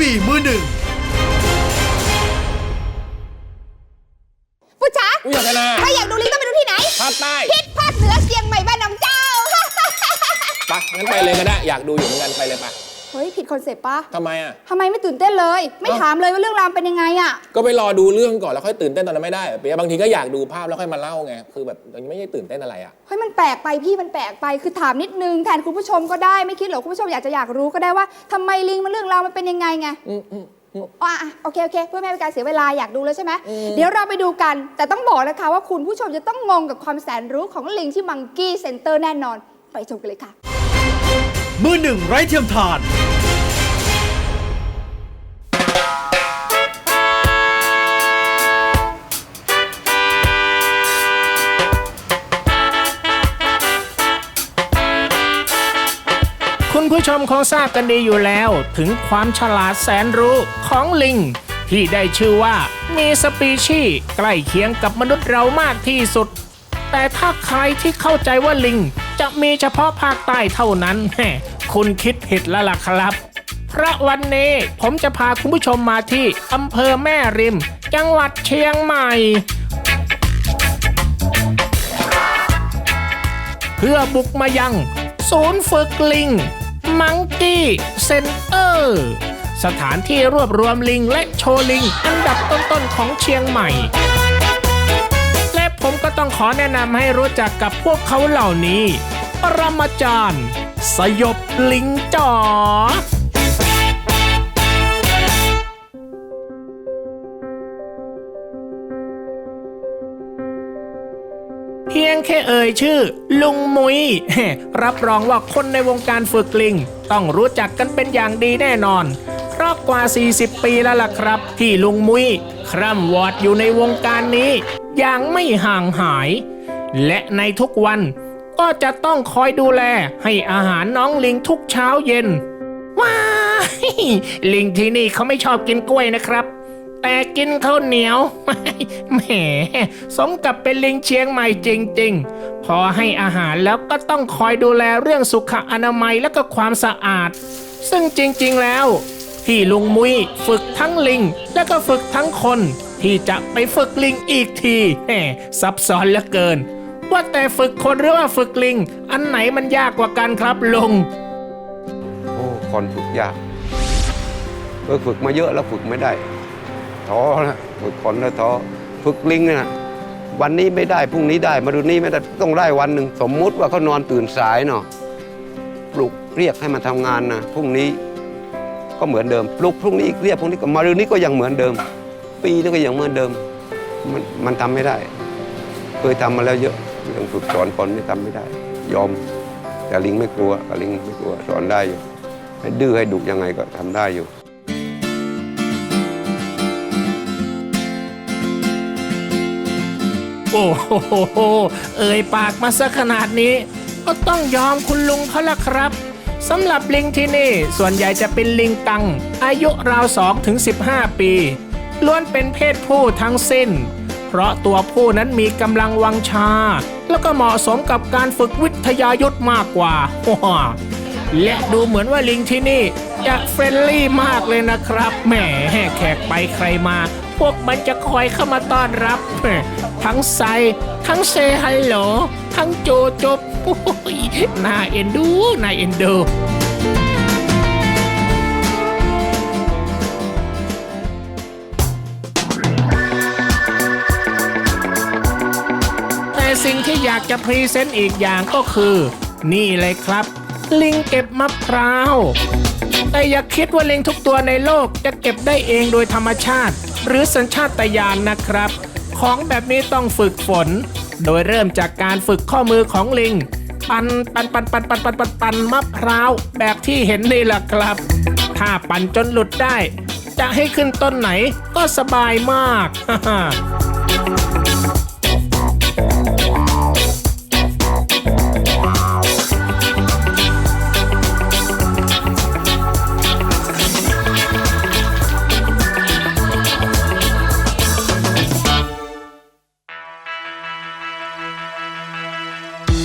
บี่มือหนึ่งผู้จ๋าอุ้ยอยากชนะถ้าอยากดูลิงต้องไปดูที่ไหนภาคใต้พิษภาคเหนือเชียงใหม่บ้านน้องเจ้า ไปะงั้นไปเลยก็ได้ อยากดูอยู่เหมือนกันไปเลยปะ เฮ้ยผิดคอนเซ็ปต์ปะทำไมอะ ทำไมไม่ตื่นเต้นเลย ไม่เอ้า ถามเลยว่าเรื่องราวเป็นยังไงอะก็ไปรอดูเรื่องก่อนแล้วค่อยตื่นเต้นตอนนั้นไม่ได้เหรอเปียบางทีก็อยากดูภาพแล้วค่อยมาเล่าไงคือแบบอย่างนี้ไม่ใช่ตื่นเต้นอะไรอะ เฮ้ยมันแปลกไปพี่มันแปลกไปคือถามนิดนึงแทนคุณผู้ชมก็ได้ไม่คิดหรอกคุณผู้ชมอยากจะอยากรู้ก็ได้ว่าทำไมลิงมันเรื่องราวมันเป็นยังไงไงอืมอืมอืมอะอะโอเคโอเคเพื่อไม่ให้เป็นการเสียเวลาอยากดูแล้วใช่ไหมเดี๋ยวเราไปดูกัน แต่ต้องบอกนะคะว่าคุณผู้ชมจะต้องงงกับความแสนรู้ของลิงที่มังกี้เซ็นเตอร์แน่นอนไปชมกันเลยค่ะ มือหนึ่งไร้เทียมทาน คุณผู้ชมคงทราบกันดีอยู่แล้ว ถึงความฉลาดแสนรู้ของลิง ที่ได้ชื่อว่ามีสปีชีส์ใกล้เคียงกับมนุษย์เรามากที่สุด แต่ถ้าใครที่เข้าใจว่าลิง จะมีเฉพาะภาคใต้เท่านั้นแหมคุณคิดผิดแล้วล่ะครับ เพราะวันนี้ผมจะพาคุณผู้ชมมาที่อำเภอแม่ริม จังหวัดเชียงใหม่ เพื่อบุกมายัง ศูนย์ฝึกลิง มังกี้เซ็นเตอร์สถานที่รวบรวมลิงและโชว์ลิง อันดับต้นๆของเชียงใหม่ ผมก็ต้องขอแนะนำให้รู้จักกับพวกเขาเหล่านี้ ปรมาจารย์ สยบลิงจ๋อเพียงแค่เอ่ยชื่อ ลุงมุยรับรองว่าคนในวงการฝึกลิง ต้องรู้จักกันเป็นอย่างดีแน่นอน เพราะกว่า 40 ปีแล้วล่ะครับ ที่ลุงมุย คร่ำวอดอยู่ในวงการนี้ อย่างไม่ห่างหาย และในทุกวันก็จะต้องคอยดูแลให้อาหารน้องลิงทุกเช้าเย็น ว้าลิงที่นี่เขาไม่ชอบกินกล้วยนะครับ แต่กินข้าวเหนียวแหมสมกับเป็นลิงเชียงใหม่จริง ๆ พอให้อาหารแล้วก็ต้องคอยดูแลเรื่องสุขอนามัยและก็ความสะอาด ซึ่งจริงๆแล้ว ที่ลุงมุยฝึกทั้งลิงและก็ฝึกทั้งคน ที่จะไปฝึกลิงอีกทีแหมซับซ้อนเหลือเกิน ว่าแต่ฝึกคนหรือว่าฝึกลิง อันไหนมันยากกว่ากันครับลุง โอ้คนฝึกยากเออฝึกมาเยอะแล้วฝึกไม่ได้ท้อนะฝึกคนแล้วท้อฝึกลิงเนี่ยนะวันนี้ไม่ได้พรุ่งนี้ได้ มาดูนี้ไม่ได้ต้องได้วันหนึ่งสมมุติว่าเขานอนตื่นสายเนาะปลุกเรียกให้มันทำงานนะพรุ่งนี้ก็เหมือนเดิมปลุกพรุ่งนี้อีกเรียกพรุ่งนี้ก็มาดูนี้ก็ยังเหมือนเดิม ปีนี้ก็ยังเหมือนเดิม มันมันทำไม่ได้ เคยทำมาแล้วเยอะเรื่องฝึกสอนคนนี่ทำไม่ได้ ยอม แต่ลิงไม่กลัวลิงไม่กลัวสอนได้อยู่ให้ดื้อให้ดุยังไงก็ทำได้อยู่โอ้โหเอ่ยปากมาซะขนาดนี้ ก็ต้องยอมคุณลุงเขาละครับสำหรับลิงที่นี่ ส่วนใหญ่จะเป็นลิงกัง อายุราว2ถึง15 ปี ล้วนเป็นเพศผู้ทั้งสิ้น เพราะตัวผู้นั้นมีกำลังวังชา แล้วก็เหมาะสมกับการฝึกวิทยายุทธมากกว่า และดูเหมือนว่าลิงที่นี่จะเฟรนลี่มากเลยนะครับ แหมแขกไปใครมา พวกมันจะคอยเข้ามาต้อนรับ ทั้งไซ ทั้งเซฮัลโหล ทั้งโจจบโอ้ยน่าเอ็นดู น่าเอ็นดูากจะพรีเซนต์อีกอย่างก็คือ นี่เลยครับ ลิงเก็บมะพร้าว แต่อย่าคิดว่าลิงทุกตัวในโลกจะเก็บได้เองโดยธรรมชาติ หรือสัญชาตญาณนะครับ ของแบบนี้ต้องฝึกฝน โดยเริ่มจากการฝึกข้อมือของลิง ปันปันปันปันปันปันปันปันมะพร้าวแบบที่เห็นนี่แหละครับ ถ้าปั่นจนหลุดได้ จะให้ขึ้นต้นไหนก็สบายมาก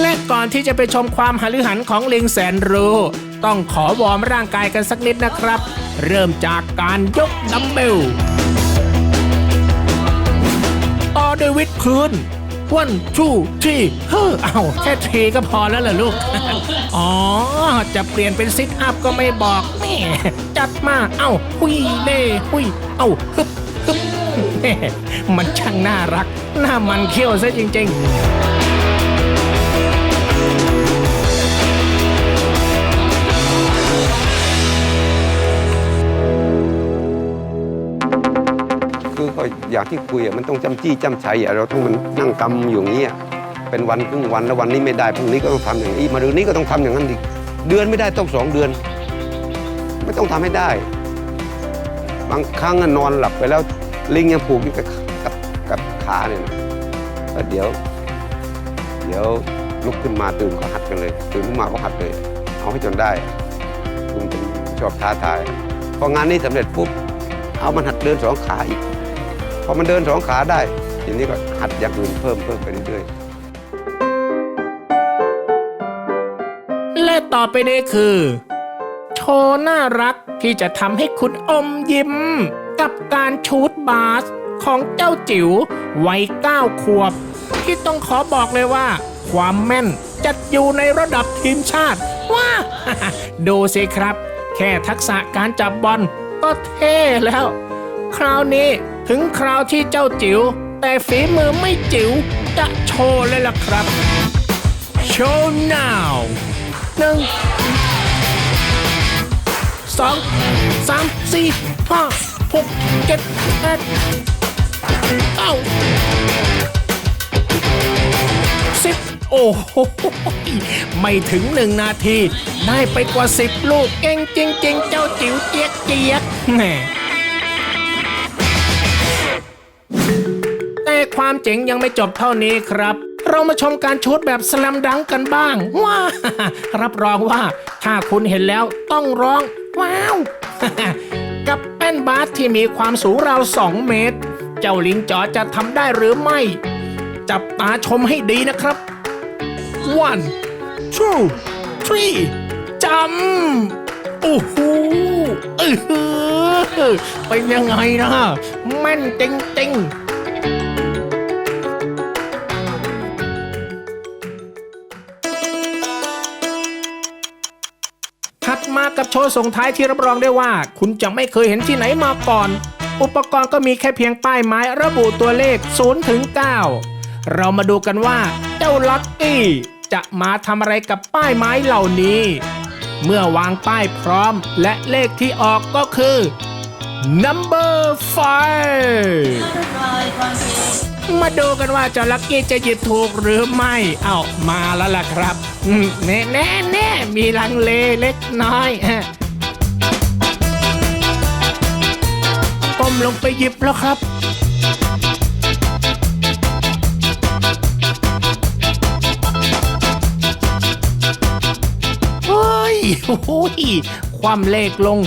และก่อนที่จะไปชมความหฤหันของลิงแสนรู้ ต้องขอวอร์มร่างกายกันสักนิดนะครับ เริ่มจากการยกดัมเบลต่อด้วยวิดพื้น one two three เฮ้อเอาแค่ทีก็พอแล้วเหรอลูก อ๋อ จะเปลี่ยนเป็นซิทอัพก็ไม่บอกแม่จัดมาเอ้าหุยเล่หุยเอ้าฮึบฮึบแม่มันช่างน่ารักหน้ามันเขี้ยวซะจริง ๆ คือก็อยางที่คุยอะมันต้องจำจี้จำชัยอะเราต้องมันนั่งกำอยู่อย่างนี้อะเป็นวันครึ่งวันแล้ววันนี้ไม่ได้พรุ่งนี้ก็ต้องทำอย่างนี้มารืนนี้ก็ต้องทำอย่างนั้นอีกเดือนไม่ได้ต้องสองเดือน ไม่ต้องทำให้ได้ บางครั้งอะนอนหลับไปแล้วลิงยังผูกอยู่กับกับกับขาเนี่ยนะแล้วเดี๋ยว เดี๋ยว ลุกขึ้นมาตื่นก็หัดกันเลย ตื่นขึ้นมาก็หัดเลย เอาให้จนได้คุณเป็นชอบท้าทายพองานนี้สำเร็จปุ๊บเอามันหัดเดินสองขาอีกพอมันเดินสองขาได้ทีนี้ก็หัดอย่างอื่นเพิ่มเพิ่มไปเรื่อยๆและต่อไปนี้คือ โชว์น่ารักที่จะทำให้คุณอมยิ้ม กับการชูดบาสของเจ้าจิ๋ววัย9ขวบ ที่ต้องขอบอกเลยว่า ความแม่นจัดอยู่ในระดับทีมชาติ ว้า ดูสิครับ แค่ทักษะการจับบอลก็เท่แล้ว คราวนี้ถึงคราวที่เจ้าจิ๋วแต่ฝีมือไม่จิ๋วจะโชว์เลยล่ะครับ Show now หนึ่งสองสามสี่ห้าหกเจ็ดแปดเก้าสิบ โอ้โหไม่ถึงหนึ่งนาที ได้ไปกว่าสิบลูกเก่งจริง ๆ เจ้าจิ๋วเจี๊ยกเจี๊ยกแหมแต่ความเจ๋งยังไม่จบเท่านี้ครับ เรามาชมการชูดแบบสลัมดังกันบ้าง ว้า รับรองว่า ถ้าคุณเห็นแล้วต้องร้อง ว้าว กับแป้นบาสที่มีความสูงราว2เมตร เจ้าลิงจ๋อจะทำได้หรือไม่ จับตาชมให้ดีนะครับ one two three จำ โอ้โหเออเป็นยังไงนะ แม่นจริงๆถัดมากับโชว์ส่งท้ายที่รับรองได้ว่า คุณจะไม่เคยเห็นที่ไหนมาก่อน อุปกรณ์ก็มีแค่เพียงป้ายไม้ระบุตัวเลข0ถึง9เรามาดูกันว่า เจ้าลักกี้ จะมาทำอะไรกับป้ายไม้เหล่านี้ เมื่อวางป้ายพร้อมและเลขที่ออกก็คือ number five มาดูกันว่าเจ้าลักกี้จะหยิบถูกหรือไม่ เอามาแล้วล่ะครับ แน่แน่แน่มีลังเลเล็กน้อยก้มลงไปหยิบแล้วครับ โอ้โหยความเลขลง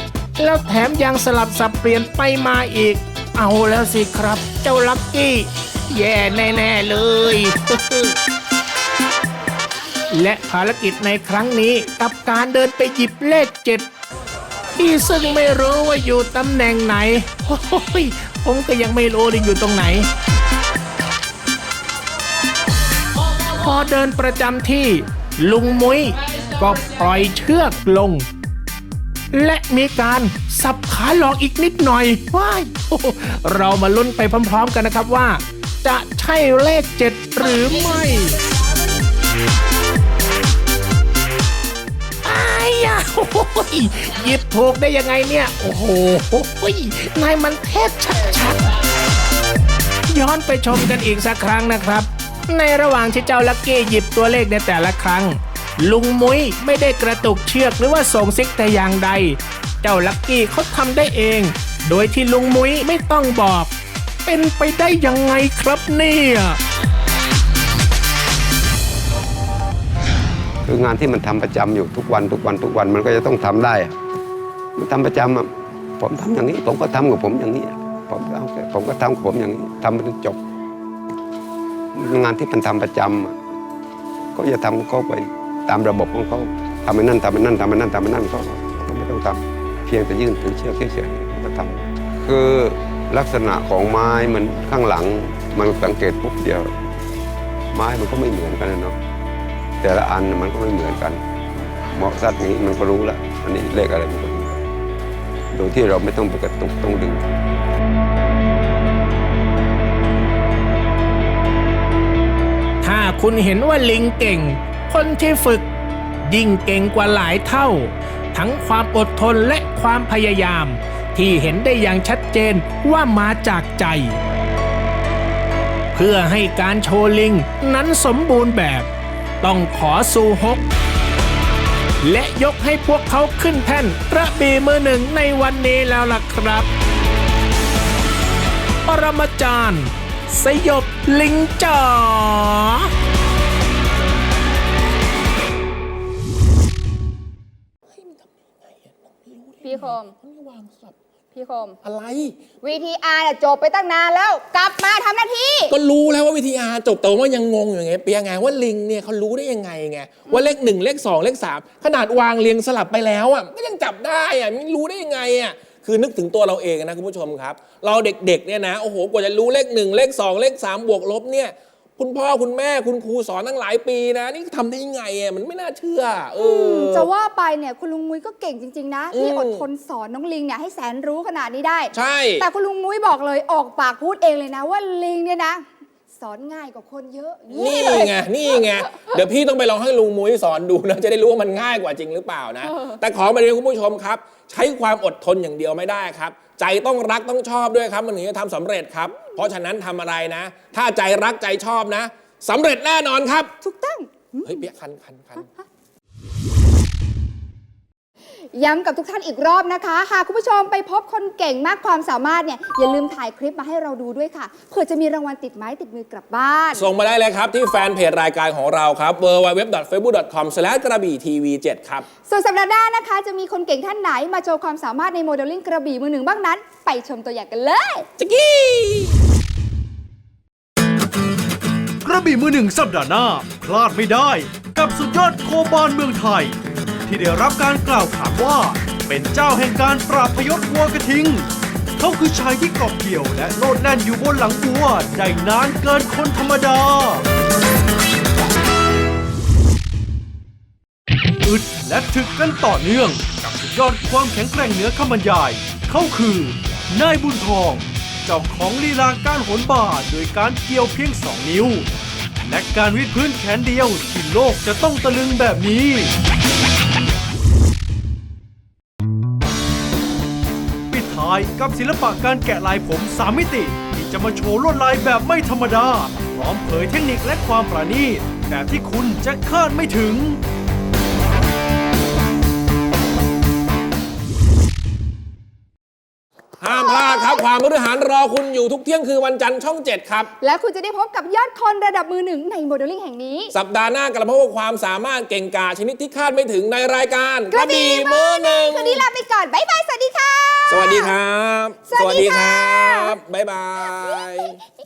แล้วแถมยังสลับสับเปลี่ยนไปมาอีก เอาแล้วสิครับ เจ้าลักกี้ แย่แน่ๆเลย และภารกิจในครั้งนี้กับการเดินไปหยิบเลขเจ็ดที่ซึ่งไม่รู้ว่าอยู่ตำแหน่งไหนโอ้ยผมก็ยังไม่รู้เลยอยู่ตรงไหน พอเดินประจำที่ลุงมุ้ย ก็ปล่อยเชือกลง และมีการสับขาหลอกอีกนิดหน่อยว้ายเรามาลุ้นไปพร้อม ๆ กันนะครับว่า จะใช่เลขเจ็ดหรือไม่อายอะโอ้โหหยิบถูกได้ยังไงเนี่ย โอ้โหนายมันเทพชัดๆ ย้อนไปชมกันอีกสักครั้งนะครับ ในระหว่างที่เจ้าลักกี้หยิบตัวเลขในแต่ละครั้ง ลุงมุ้ยไม่ได้กระตุกเชือกหรือว่าส่งซิกแต่อย่างใด เจ้าลักกี้เขาทำได้เอง โดยที่ลุงมุ้ยไม่ต้องบอก เป็นไปได้ยังไงครับเนี่ยคืองานที่มันทำประจำอยู่ทุกวันทุกวันทุกวันมันก็จะต้องทำได้ มันทำประจำผมทำอย่างนี้ ผมก็ทำกับผมอย่างนี้ ผมก็ผมก็ทำกับผมอย่างนี้ทำจนจบ งานที่มันทำประจำก็จะทำเขาไป ตามระบบของเขาทำไปนั่นทำไปนั่นทำไปนั่นทำไปนั่นเขาเขาไม่ต้องทำเพียงแต่ยื่นถือเชือกเฉยๆก็ทำคือลักษณะของไม้มันข้างหลังมันสังเกตปุ๊บเดียว ไม้มันก็ไม่เหมือนกันนะเนาะแต่ละอันมันก็ไม่เหมือนกันเหมาะสัตว์นี้มันก็รู้ละอันนี้เลขอะไรมันก็รู้โดยที่เราไม่ต้องไปกระตุกต้องดึงถ้าคุณเห็นว่าลิงเก่ง คนที่ฝึก ยิ่งเก่งกว่าหลายเท่า ทั้งความอดทนและความพยายาม ที่เห็นได้อย่างชัดเจนว่ามาจากใจ เพื่อให้การโชว์ลิงนั้นสมบูรณ์แบบ ต้องขอสู่ฮกและยกให้พวกเขาขึ้นแท่นกระบี่มือหนึ่งในวันนี้แล้วล่ะครับ ปรมาจารย์ สยบลิงจ๋อ พี่คม มันไม่วางสับพี่คม อะไร VTR น่ะจบไปตั้งนานแล้ว กลับมาทำหน้าที่ ก็รู้แล้วว่าวิทยาจบแต่ว่ายังงงอยู่ไงเปียไงว่าลิงเนี่ยเขารู้ได้ยังไงไงว่าเลขหนึ่งเลขสองเลขสามขนาดวางเรียงสลับไปแล้วอะก็ยังจับได้อะมันรู้ได้ยังไงอะคือนึกถึงตัวเราเองนะคุณผู้ชมครับ เราเด็กๆเนี่ยนะโอ้โหกว่าจะรู้เลขหนึ่งเลขสองเลขสามบวกลบเนี่ย คุณพ่อคุณแม่คุณครูสอนตั้งหลายปีนะ นี่ทำได้ยังไงอะมันไม่น่าเชื่อเออ จะว่าไปเนี่ยคุณลุงมุ้ยก็เก่งจริง ๆ นะที่อืม อดทนสอนน้องลิงเนี่ยให้แสนรู้ขนาดนี้ได้ ใช่ แต่คุณลุงมุ้ยบอกเลยออกปากพูดเองเลยนะ ว่าลิงเนี่ยนะ สอนง่ายกว่าคนเยอะนี่เลย ไง นี่ไง เดี๋ยวพี่ต้องไปลองให้ลุงมุ้ยสอนดูนะ จะได้รู้ว่ามันง่ายกว่าจริงหรือเปล่านะ แต่ขอมาเรียนคุณผู้ชมครับ ใช้ความอดทนอย่างเดียวไม่ได้ครับ ใจต้องรักต้องชอบด้วยครับ มันถึงจะทำสำเร็จครับ เพราะฉะนั้นทำอะไรนะ ถ้าใจรักใจชอบนะสำเร็จแน่นอนครับ ถูกต้อง เฮ้ยเปียกคันคันคัน ย้ำกับทุกท่านอีกรอบนะคะ หากคุณผู้ชมไปพบคนเก่งมากความสามารถเนี่ยอย่าลืมถ่ายคลิปมาให้เราดูด้วยค่ะเผื่อจะมีรางวัลติดไม้ติดมือกลับบ้าน ส่งมาได้เลยครับ ที่แฟนเพจรายการของเราครับ www.facebook.com กระบี่ทีวี7ครับ ส่วนสัปดาห์หน้านะคะ จะมีคนเก่งท่านไหนมาโชว์ความสามารถในโมเดลลิ่งกระบี่มือหนึ่งบ้างนั้น ไปชมตัวอย่างกันเลยจิกกี้กระบี่มือหนึ่งสัปดาห์หน้าพลาดไม่ได้ กับสุดยอดโคบอลเมืองไทย ที่ได้รับการกล่าวขานว่า เป็นเจ้าแห่งการปราบพยศวัวกระทิง เขาคือชายที่เกาะเกี่ยวและโลดแล่นอยู่บนหลังวัวได้นานเกินคนธรรมดา อึดและถึกกันต่อเนื่อง กับสุดยอดความแข็งแกร่งเหนือคำบรรยาย เขาคือนายบุญทอง เจ้าของลีลาการโหนบ่าโดยการเกี่ยวเพียงสองนิ้วและการวิดพื้นแขนเดียวที่โลกจะต้องตะลึงแบบนี้ายกับศิลปะการแกะลายผมสามมิติ ที่จะมาโชว์ลวดลายแบบไม่ธรรมดา พร้อมเผยเทคนิคและความประณีตแบบที่คุณจะคาดไม่ถึง ห้ามพลาดครับ ความบริหารรอคุณอยู่ทุกเที่ยงคือวันจันทร์ช่อง 7 ครับ และคุณจะได้พบกับยอดคนระดับมือหนึ่งในโมเดลลิ่งแห่งนี้ สัปดาห์หน้ากลับมาพบกับความสามารถเก่งกาจชนิดที่คาดไม่ถึงในรายการกระบี่มือหนึ่งคืนนี้ลาไปก่อน บ๊ายบาย สวัสดีค่ะ สวัสดีครับ สวัสดีค่ะบบ๊ายบาย